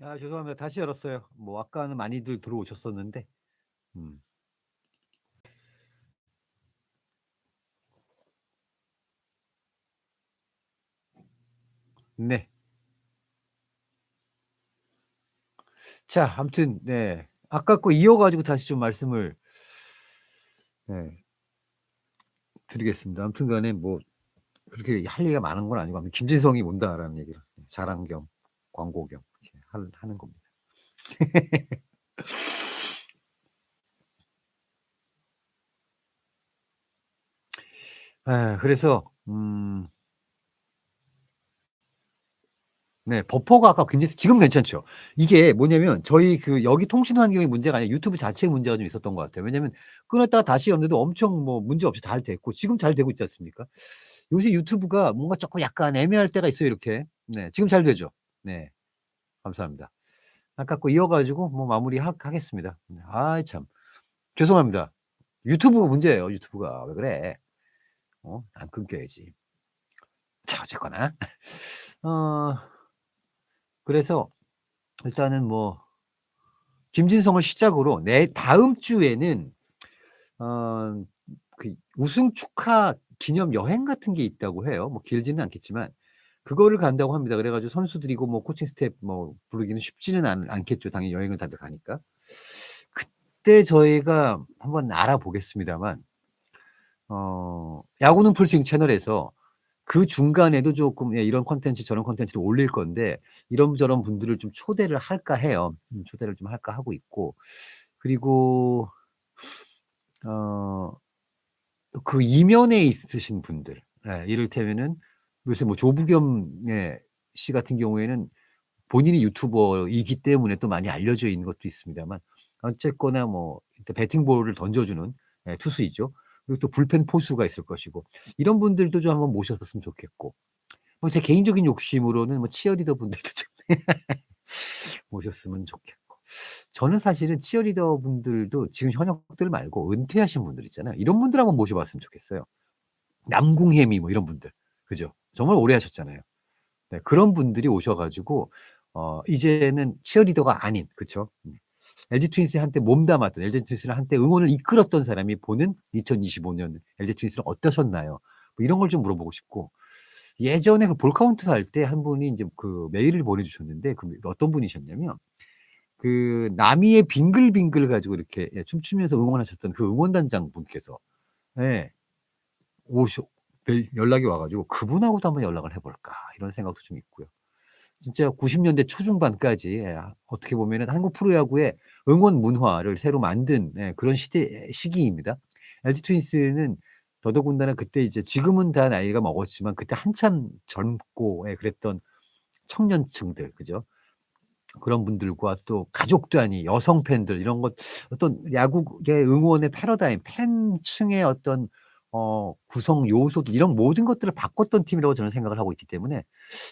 아 죄송합니다. 다시 열었어요. 뭐 아까는 많이들 들어오셨었는데. 음. 네. 자 아무튼 네. 아까 거 이어 가지고 다시 좀 말씀을 네. 드리겠습니다. 아무튼 간에 뭐 그렇게 할 얘기가 많은 건 아니고 김진성이 온다라는 얘기를 자랑 겸 광고 겸 하는 겁니다. 아 그래서 음 네. 버퍼가 아까 굉장히 지금 괜찮죠. 이게 뭐냐면 저희 그 여기 통신 환경이 문제가 아니라 유튜브 자체에 문제가 좀 있었던 것 같아요. 왜냐면 끊었다가 다시 였는데도 엄청 뭐 문제 없이 잘 됐고 지금 잘 되고 있지 않습니까? 요새 유튜브가 뭔가 쪼끔 약간 애매할 때가 있어요 이렇게. 네. 지금 잘 되죠? 네. 감사합니다. 아까 거 이어 가지고 뭐 마무리 하 하겠습니다. 아이 참. 죄송합니다. 유튜브가 문제예요 유튜브가. 왜 그래? 어? 안 끊겨야지. 자 어쨌거나 어 그래서 일단은 뭐 김진성을 시작으로 내 다음 주에는 어 그 우승 축하 기념 여행 같은 게 있다고 해요. 뭐 길지는 않겠지만 그거를 간다고 합니다. 그래 가지고 선수들이고 뭐 코칭 스태프 뭐 부르기는 쉽지는 않 않겠죠. 당연히 여행을 다들 가니까. 그때 저희가 한번 알아보겠습니다만 어 야구는 풀스윙 채널에서 그 중간에도 쪼끔 예 이런 콘텐츠 저런 콘텐츠를 올릴 건데 이런 저런 분들을 좀 초대를 할까 해요. 음 초대를 좀 할까 하고 있고 그리고 어 그 이면에 있으신 분들 예 이를테면은 요새 뭐 조부겸 예씨 같은 경우에는 본인이 유튜버이기 때문에 또 많이 알려져 있는 것도 있습니다만 어쨌거나 뭐 배팅볼을 던져주는 예 투수이죠. 그리고 또 불펜 포수가 있을 것이고 이런 분들도 좀 한번 모셔봤으면 좋겠고 뭐 제 개인적인 욕심으로는 뭐 치어리더 분들도 좀 모셨으면 좋겠고 저는 사실은 치어리더 분들도 지금 현역들 말고 은퇴하신 분들 있잖아요. 이런 분들 한번 모셔봤으면 좋겠어요. 남궁혜미 뭐 이런 분들. 그죠? 정말 오래 하셨잖아요. 네 그런 분들이 오셔 가지고 어 이제는 치어리더가 아닌 그쵸? 음. LG 트윈스에 한때 몸담았던 LG 트윈스를 한때 응원을 이끌었던 사람이 보는 2025년 LG 트윈스는 어떠셨나요? 뭐 이런 걸 좀 물어보고 싶고 예전에 그 볼 카운트 할 때 한 분이 인제 그 메일을 보내주셨는데 그 어떤 분이셨냐면 그 남이의 빙글빙글 가지고 이렇게 예 춤추면서 응원하셨던 그 응원단장 분께서 예 오셔 연락이 와 가지고 '그분하고도 한번 연락을 해 볼까.' 이런 생각도 좀 있고요. 진짜 90 년대 초중반까지 예 어떻게 보면은 한국 프로야구의 응원 문화를 새로 만든 예 그런 시대 시기입니다. LG 트윈스는 더더군다나 그때 이제 지금은 다 나이가 먹었지만 그때 한참 젊고 예 그랬던 청년층들 그죠? 그런 분들과 또 가족 단위 여성 팬들 이런 것 어떤 야구계 응원의 패러다임 팬층의 어떤 어 구성 요소들 이런 모든 것들을 바꿨던 팀이라고 저는 생각을 하고 있기 때문에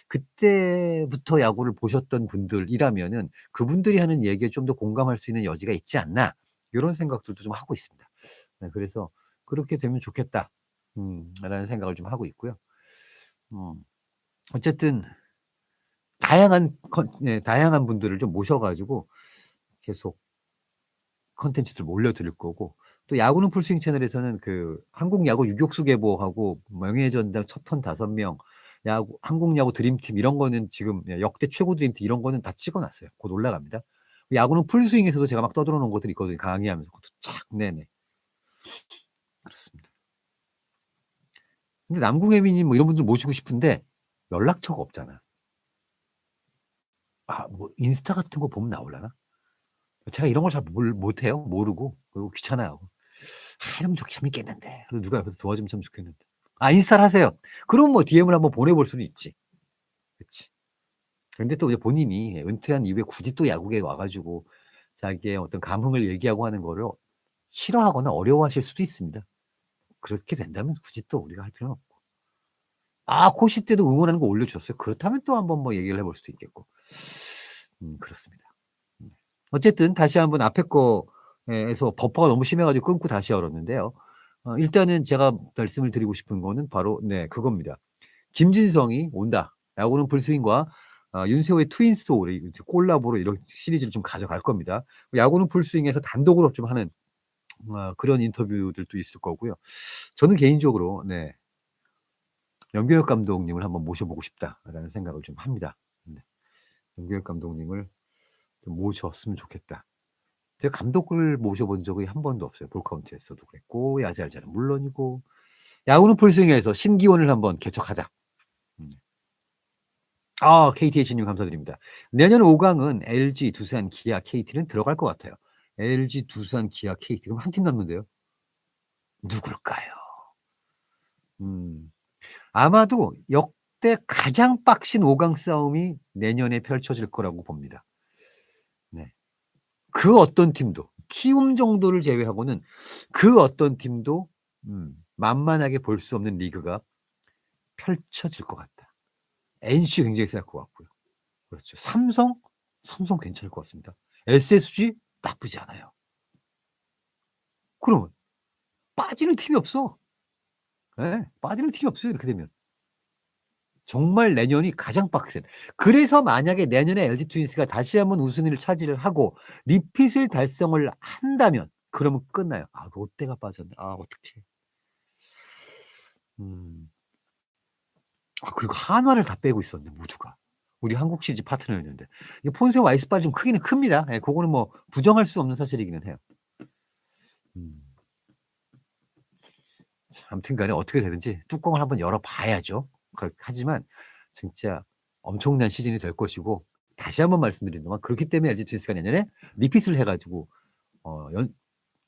그때부터 야구를 보셨던 분들이라면은 '그분들이 하는 얘기에 좀 더 공감할 수 있는 여지가 있지 않나.' 요런 생각들도 좀 하고 있습니다. 네 그래서 '그렇게 되면 좋겠다.' 음 라는 생각을 좀 하고 있고요. 음 어쨌든 다양한 컨예 다양한 분들을 좀 모셔 가지고 계속 콘텐츠들 올려드릴 거고 또 야구는 풀스윙 채널에서는 그 한국 야구 유격수 계보하고 명예전당 첫턴5명 야구 한국 야구 드림팀 이런 거는 지금 예 역대 최고 드림팀 이런 거는 다 찍어 놨어요. 곧 올라갑니다. 야구는 풀스윙에서도 제가 막 떠들어 놓은 것들이 있거든요 강의하면서. 그것도 착 네네. 그렇습니다. 근데 남궁혜미 님뭐 이런 분들 모시고 싶은데 연락처가 없잖아. 아 뭐 인스타 같은 거 보면 나오려나? 제가 이런 걸잘몰 못해요. 모르고 그리고 귀찮아하고. ' 아 이러면 좋 재밌겠는데.' 그리고 누가 옆에서 도와주면 참 좋겠는데. 아 인스타를 하세요. 그럼 뭐 DM을 한번 보내볼 수는 있지. 그치. 근데 또 이제 본인이 은퇴한 이후에 굳이 또 야구계에 와 가지고 자기의 어떤 감흥을 얘기하고 하는 거를 싫어하거나 어려워하실 수도 있습니다. 그렇게 된다면 굳이 또 우리가 할 필요는 없고. 아 코시 때도 응원하는 거 올려주셨어요? 그렇다면 또 한번 뭐 얘기를 해볼 수도 있겠고. 음 그렇습니다. 네. 어쨌든 다시 한번 앞에 거 에서 버퍼가 너무 심해 가지고 끊고 다시 열었는데요. 어 일단은 제가 말씀을 드리고 싶은 거는 바로 네 그겁니다. 김진성이 온다. 야구는 풀스윙과 어, 윤세호의 트윈스 오이 콜라보로 이런 시리즈를 좀 가져갈 겁니다. 야구는 풀스윙에서 단독으로 좀 하는 어, 그런 인터뷰들도 있을 거고요. 저는 개인적으로 네. 연경혁 감독님을 한번 모셔보고 싶다라는 생각을 좀 합니다. 네. 연경혁 감독님을 좀 모셨으면 좋겠다. 제가 감독을 모셔본 적이 한 번도 없어요. 볼카운트에서도 그랬고 야잘자는 물론이고 야구는 풀스윙에서 신기원을 한번 개척하자. 음. 아, KTH님 감사드립니다. 내년 5강은 LG, 두산, 기아, KT는 들어갈 것 같아요. LG, 두산, 기아, KT. 그럼 한 팀 남는데요. 누굴까요? 음, 아마도 역대 가장 빡신 5강 싸움이 내년에 펼쳐질 거라고 봅니다. 네. 그 어떤 팀도, 키움 정도를 제외하고는 그 어떤 팀도, 음, 만만하게 볼 수 없는 리그가 펼쳐질 것 같다. NC 굉장히 셀것 같고요. 그렇죠. 삼성? 삼성 괜찮을 것 같습니다. SSG? 나쁘지 않아요. 그러면 빠지는 팀이 없어. 예, 빠지는 팀이 없어요. 이렇게 되면. 정말 내년이 가장 빡센. 그래서 만약에 내년에 LG 트윈스가 다시 한번 우승을 차지를 하고 리핏을 달성을 한다면 그러면 끝나요. 아, 롯데가 빠졌네. 아, 어떡해. 음. 아, 그리고 한화를 다 빼고 있었네, 모두가. 우리 한국 시리즈 파트너였는데. 이 폰세 와이스빨 좀 크기는 큽니다. 예, 그거는 뭐 부정할 수 없는 사실이기는 해요. 음. 자, 아무튼 간에 어떻게 되든지 뚜껑을 한번 열어봐야죠. 그- 하지만 진짜 엄청난 시즌이 될 것이고 다시 한번 말씀드리는 동안 그렇기 때문에 LG 트윈스가 내년에 리핏을 해가지고 어, 연,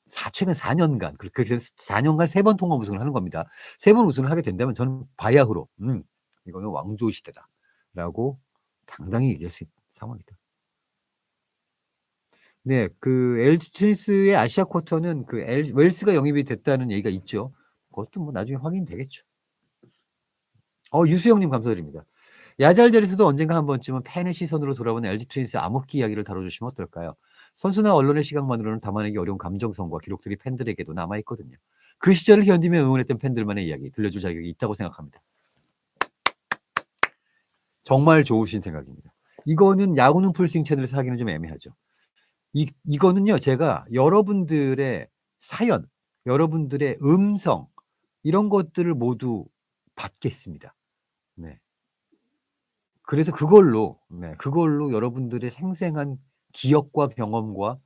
4, 최근 4년간 그렇게 해서 4년간 세 번 통합 우승을 하는 겁니다. 세 번 우승을 하게 된다면 저는 바야흐로 음, 이거는 왕조 시대다라고 당당히 얘기할 수 있는 상황이다. 네, 그 LG 트윈스의 아시아 쿼터는 그 웰스가 영입이 됐다는 얘기가 있죠. 그것도 뭐 나중에 확인되겠죠. 어, 유수영님 감사드립니다. 야잘자리에서도 언젠가 한 번쯤은 팬의 시선으로 돌아오는 LG 트윈스 암흑기 이야기를 다뤄주시면 어떨까요? 선수나 언론의 시각만으로는 담아내기 어려운 감정선과 기록들이 팬들에게도 남아있거든요. 그 시절을 견디며 응원했던 팬들만의 이야기 들려줄 자격이 있다고 생각합니다. 정말 좋으신 생각입니다. 이거는 야구는 풀스윙 채널에서 하기는 좀 애매하죠. 이, 이거는요, 제가 여러분들의 사연, 여러분들의 음성, 이런 것들을 모두 받겠습니다. 네. 그래서 그걸로, 네, 그걸로 여러분들의 생생한 기억과 경험과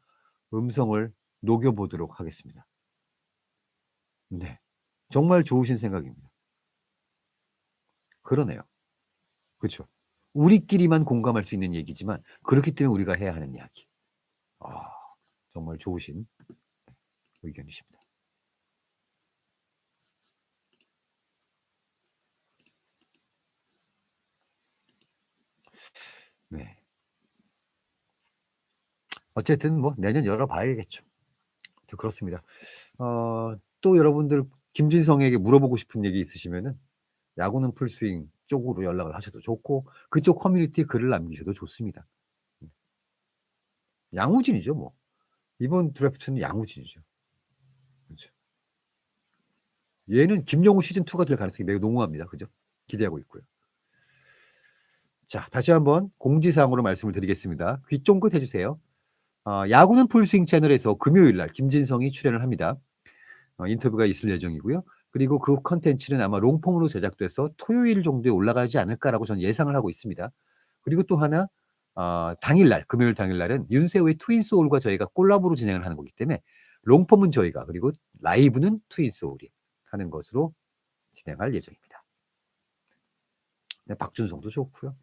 음성을 녹여보도록 하겠습니다. 네. 정말 좋으신 생각입니다. 그러네요. 그렇죠. 우리끼리만 공감할 수 있는 얘기지만 그렇기 때문에 우리가 해야 하는 이야기. 아, 정말 좋으신 의견이십니다. 어쨌든 뭐 내년 열어봐야겠죠. 저 그렇습니다. 어, 또 여러분들 김진성에게 물어보고 싶은 얘기 있으시면은 야구는 풀스윙 쪽으로 연락을 하셔도 좋고 그쪽 커뮤니티에 글을 남기셔도 좋습니다. 양우진이죠, 뭐. 이번 드래프트는 양우진이죠. 그렇죠. 얘는 김영우 시즌 2가 될 가능성이 매우 농후합니다. 그죠? 기대하고 있고요. 자, 다시 한번 공지사항으로 말씀을 드리겠습니다. 귀 쫑긋 해주세요. 어, 야구는 풀스윙 채널에서 금요일 날 김진성이 출연을 합니다. 어, 인터뷰가 있을 예정이고요. 그리고 그 컨텐츠는 아마 롱폼으로 제작돼서 토요일 정도에 올라가지 않을까라고 저는 예상을 하고 있습니다. 그리고 또 하나 어, 당일날 금요일 당일날은 윤세호의 트윈소울과 저희가 콜라보로 진행을 하는 거기 때문에 롱폼은 저희가 그리고 라이브는 트윈소울이 하는 것으로 진행할 예정입니다. 네, 박준성도 좋고요.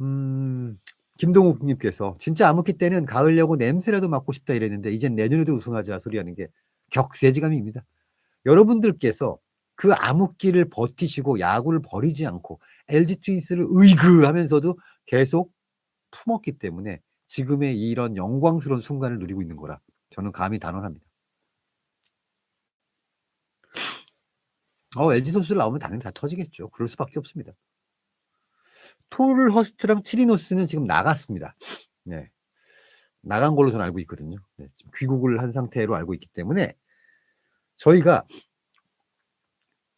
음, 김동욱님께서 진짜 암흑기 때는 가을려고 냄새라도 맡고 싶다 이랬는데 이젠 내년에도 우승하자 소리하는 게 격세지감입니다. 여러분들께서 그 암흑기를 버티시고 야구를 버리지 않고 LG 트윈스를 의그 하면서도 계속 품었기 때문에 지금의 이런 영광스러운 순간을 누리고 있는 거라 저는 감히 단언합니다. 어, LG 선수들 나오면 당연히 다 터지겠죠. 그럴 수밖에 없습니다. 토를 허스트랑 치리노스는 지금 나갔습니다. 네. 나간 걸로 저는 알고 있거든요. 네, 지금 귀국을 한 상태로 알고 있기 때문에 저희가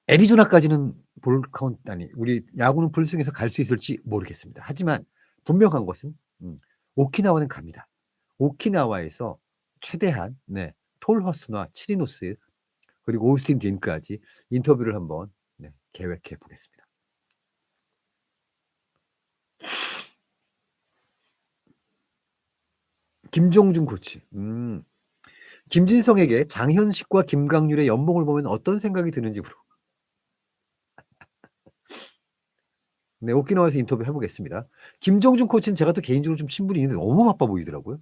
애리조나까지는 볼 카운트 아니 우리 야구는 풀스윙에서 갈 수 있을지 모르겠습니다. 하지만 분명한 것은 음, 오키나와는 갑니다. 오키나와에서 최대한 네, 톨허스나 치리노스 그리고 오스틴 딘까지 인터뷰를 한번 네, 계획해 보겠습니다. 김종준 코치. 음. 김진성에게 장현식과 김강률의 연봉을 보면 어떤 생각이 드는지 물어. 네, 오키나와에서 인터뷰 해보겠습니다. 김정준 코치는 제가 또 개인적으로 좀 친분이 있는데 너무 바빠 보이더라고요.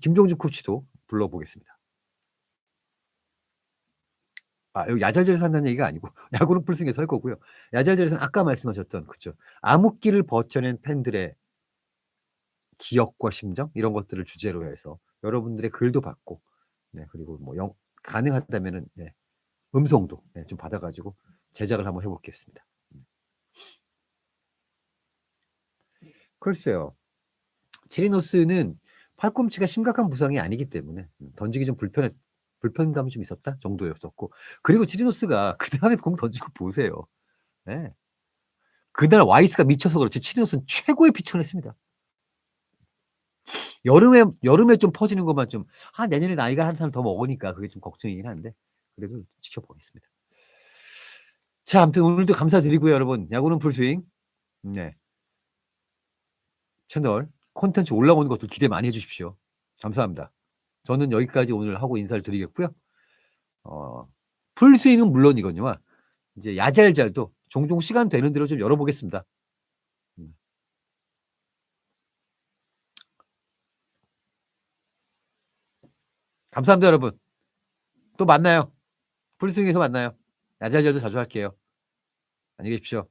김정준 코치도 불러보겠습니다. 아, 여기 야잘자리에서 한다는 얘기가 아니고 야구는 풀승에서 할 거고요. 야잘자리에서는 아까 말씀하셨던 그죠. 암흑기를 버텨낸 팬들의 기억과 심정 이런 것들을 주제로 해서 여러분들의 글도 받고 네, 그리고 뭐 영, 가능하다면은 네, 음성도 네, 좀 받아가지고 제작을 한번 해보겠습니다. 글쎄요. 치리노스는 팔꿈치가 심각한 부상이 아니기 때문에 음, 던지기 좀 불편해 불편감이 좀 있었다 정도였었고 그리고 치리노스가 그 다음에 공 던지고 보세요. 네. 그날 와이스가 미쳐서 그렇지 치리노스는 최고의 피처를 했습니다. 여름에 여름에 좀 퍼지는 것만 좀 아 내년에 나이가 한 살 더 먹으니까 그게 좀 걱정이긴 한데 그래도 지켜보겠습니다. 자, 아무튼 오늘도 감사드리고요, 여러분. 야구는 풀스윙. 네. 채널 콘텐츠 올라오는 것도 기대 많이 해주십시오. 감사합니다. 저는 여기까지 오늘 하고 인사를 드리겠고요. 어, 풀스윙은 물론이거니와 이제 야잘잘도 종종 시간 되는 대로 좀 열어보겠습니다. 감사합니다, 여러분. 또 만나요. 풀스윙에서 만나요. 야잘잘도 자주 할게요. 안녕히 계십시오.